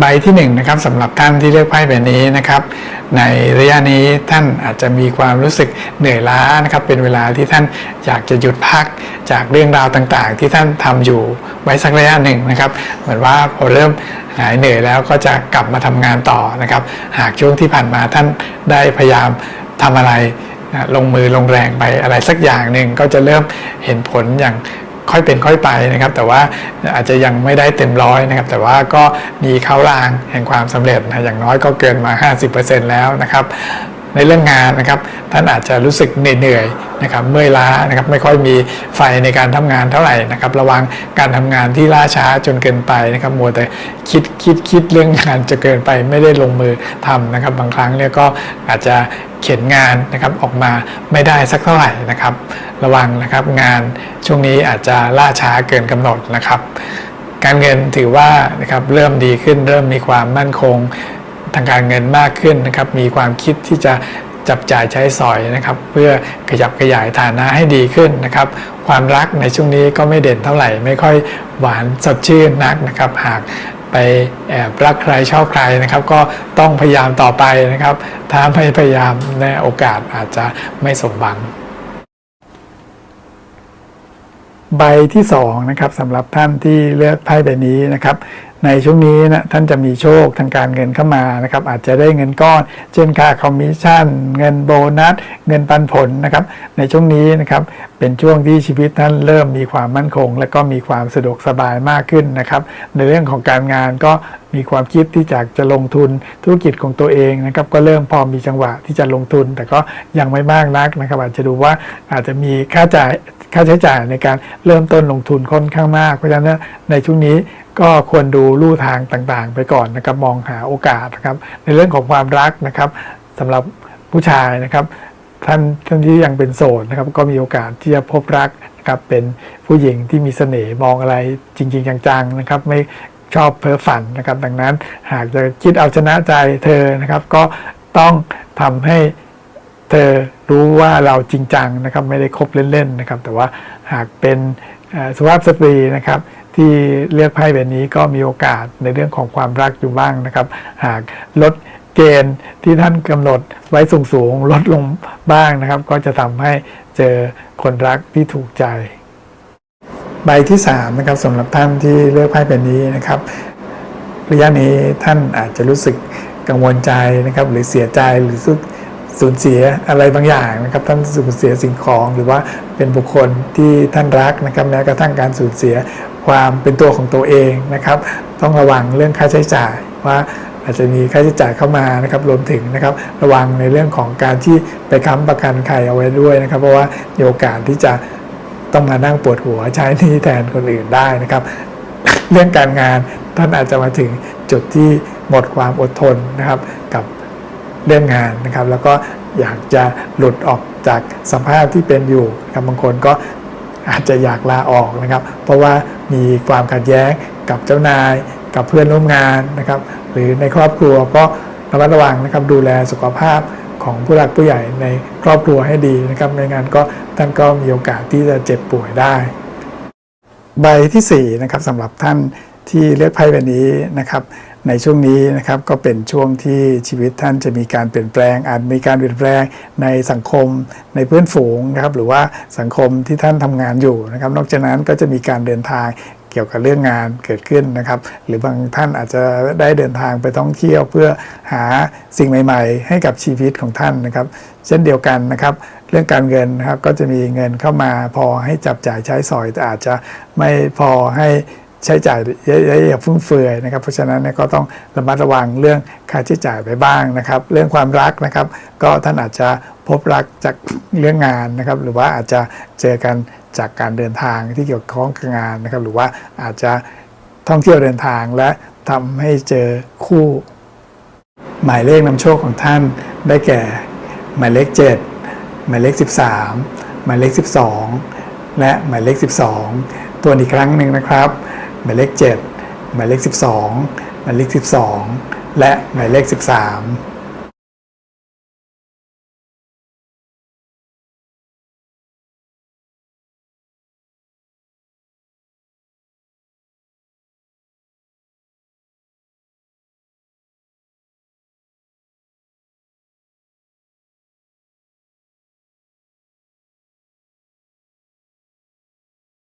ใบที่1นงนะครับสำหรับท่านที่เลือกไพ่ใบนี้นะครับ ในระยะนี้ท่านอาจจะมีความรู้สึกเหนื่อยล้านะครับเป็นเวลาที่ท่านอยากจะหยุดพักจากเรื่องราวต่างๆ ที่ท่านทำอยู่ไว้สักระยะหนึ่งนะครับ เหมือนว่าพอเริ่มหายเหนื่อยแล้วก็จะกลับมาทำงานต่อนะครับ หากช่วงที่ผ่านมาท่านได้พยายามทำอะไรลงมือลงแรงไปอะไรสักอย่างหนึ่งก็จะเริ่มเห็นผลอย่าง ค่อยเป็นค่อยไปนะครับ แต่ว่าอาจจะยังไม่ได้เต็มร้อยนะครับ แต่ว่าก็มีเข้ารางแห่งความสำเร็จนะอย่างน้อยก็เกินมา 50%แล้วนะครับ ในเรื่องงานนะครับ ท่านอาจจะรู้สึกเหนื่อยๆนะครับเมื่อยล้านะครับไม่ค่อยมีไฟในการทำงานเท่าไหร่นะครับ ระวังการทำงานที่ล่าช้าจนเกินไปนะครับมัวแต่คิดคิดคิดเรื่องงานจะเกินไปไม่ได้ลงมือทำนะครับ บางครั้งเนี่ยก็อาจจะเขียนงานนะครับออกมาไม่ได้สักเท่าไหร่นะครับ ระวังนะครับงานช่วงนี้อาจจะล่าช้าเกินกำหนดนะครับ การเงินถือว่านะครับเริ่มดีขึ้นเริ่มมีความมั่นคง ทางการเงินมากขึ้นนะครับ มีความคิดที่จะจับจ่ายใช้สอยนะครับ เพื่อขยับขยายฐานะให้ดีขึ้นนะครับ ความรักในช่วงนี้ก็ไม่เด่นเท่าไหร่ ไม่ค่อยหวานสดชื่นนักนะครับ หากไปแอบรักใครชอบใครนะครับ ก็ต้องพยายามต่อไปนะครับ ถ้าไม่พยายามในโอกาสอาจจะไม่สมหวัง ใบที่2นะครับสำหรับท่านที่เลือกไพ่ใบนี้นะครับ ในช่วงนี้นะท่านจะมีโชคทางการเงินเข้ามานะครับอาจจะได้เงินก้อน เช่นค่าคอมมิชชั่น เงินโบนัส เงินปันผลนะครับในช่วงนี้นะครับเป็นช่วงที่ชีวิตท่านเริ่มมีความมั่นคง และก็มีความสะดวกสบายมากขึ้นนะครับในเรื่องของการงานก็มีความคิดที่อยากจะลงทุนธุรกิจของตัวเองนะครับก็เริ่มพอมีจังหวะที่จะลงทุน แต่ก็ยังไม่มากนักนะครับอาจจะดูว่าอาจจะมีค่าจ่ายค่าใช้จ่ายในการเริ่มต้นลงทุนค่อนข้างมาก เพราะฉะนั้นในช่วงนี้ ก็ควรดูลู่ทางต่างๆ ไปก่อนนะครับมองหาโอกาสนะครับ ในเรื่องของความรักนะครับสำหรับผู้ชายนะครับ ท่านท่านที่ยังเป็นโสดนะครับ ก็มีโอกาสที่จะพบรักนะครับเป็นผู้หญิงที่มีเสน่ห์มองอะไรจริง ๆ จังๆนะครับ ไม่ชอบเพ้อฝันนะครับ ดังนั้นหากจะคิดเอาชนะใจเธอนะครับ ก็ต้องทำให้เธอรู้ว่าเราจริงจังนะครับ ไม่ได้คบเล่นๆนะครับ แต่ว่าหากเป็นสุภาพสตรีนะครับ ที่เลือกไพ่แบบนี้ก็มีโอกาสในเรื่องของความรักอยู่บ้างนะครับ หากลดเกณฑ์ที่ท่านกำหนดไว้สูงๆลดลงบ้างนะครับ ก็จะทำให้เจอคนรักที่ถูกใจ ใบที่3นะครับสำหรับท่านที่เลือกไพ่แบบนี้นะครับระยะนี้ท่านอาจจะรู้สึกกังวลใจนะครับ หรือเสียใจหรือสูญสูญเสียอะไรบางอย่างนะครับท่านสูญเสียสิ่งของหรือว่าเป็นบุคคลที่ท่านรักนะครับแม้กระทั่งการสูญเสีย ความเป็นตัวของตัวเองนะครับ ต้องระวังเรื่องค่าใช้จ่ายว่าอาจจะมีค่าใช้จ่ายเข้ามานะครับรวมถึงนะครับระวังในเรื่องของการที่ไปค้ำประกันใครเอาไว้ด้วยนะครับ เพราะว่ามีโอกาสที่จะต้องมานั่งปวดหัวใช้นี้แทนคนอื่นได้นะครับ เรื่องการงานท่านอาจจะมาถึงจุดที่หมดความอดทนนะครับกับเรื่องงานนะครับ แล้วก็อยากจะหลุดออกจากสภาพที่เป็นอยู่นะครับบางคนก็ อาจจะอยากลาออกนะครับ เพราะว่ามีความขัดแย้งกับเจ้านาย กับเพื่อนร่วมงานนะครับ หรือในครอบครัวก็ระมัดระวังนะครับดูแลสุขภาพของผู้หลักผู้ใหญ่ในครอบครัวให้ดีนะครับไม่งั้นก็ท่านก็มีโอกาสที่จะเจ็บป่วยได้ ใบที่4นะครับสำหรับท่านที่เลือกไพ่ใบนี้นะครับ ในช่วงนี้นะครับก็เป็นช่วงที่ชีวิตท่านจะมีการเปลี่ยนแปลง อาจมีการเปลี่ยนแปลงในสังคมในเพื่อนฝูงนะครับหรือว่าสังคมที่ท่านทำงานอยู่นะครับ นอกจากนั้นก็จะมีการเดินทางเกี่ยวกับเรื่องงานเกิดขึ้นนะครับ หรือบางท่านอาจจะได้เดินทางไปท่องเที่ยวเพื่อหาสิ่งใหม่ ๆ ให้กับชีวิตของท่านนะครับ เช่นเดียวกันนะครับเรื่องการเงินนะครับก็จะมีเงินเข้ามาพอให้จับจ่ายใช้สอยแต่อาจจะไม่พอให้ ใช้จ่ายอย่าฟุ่มเฟือยนะครับ เพราะฉะนั้นเนี่ยก็ต้องระมัดระวังเรื่องค่าใช้จ่ายไปบ้างนะครับ เรื่องความรักนะครับ ก็ท่านอาจจะพบรักจากเรื่องงานนะครับ หรือว่าอาจจะเจอกันจากการเดินทางที่เกี่ยวข้องกับงานนะครับ หรือว่าอาจจะท่องเที่ยวเดินทางและทำให้เจอคู่ หมายเลขนำโชคของท่านได้แก่ หมายเลข 7 หมายเลข 13 หมายเลข 12 และหมายเลข 12 ตัวอีกครั้งหนึ่งนะครับ หมายเลข 7 หมายเลข 12 หมายเลข 12 และหมายเลข 13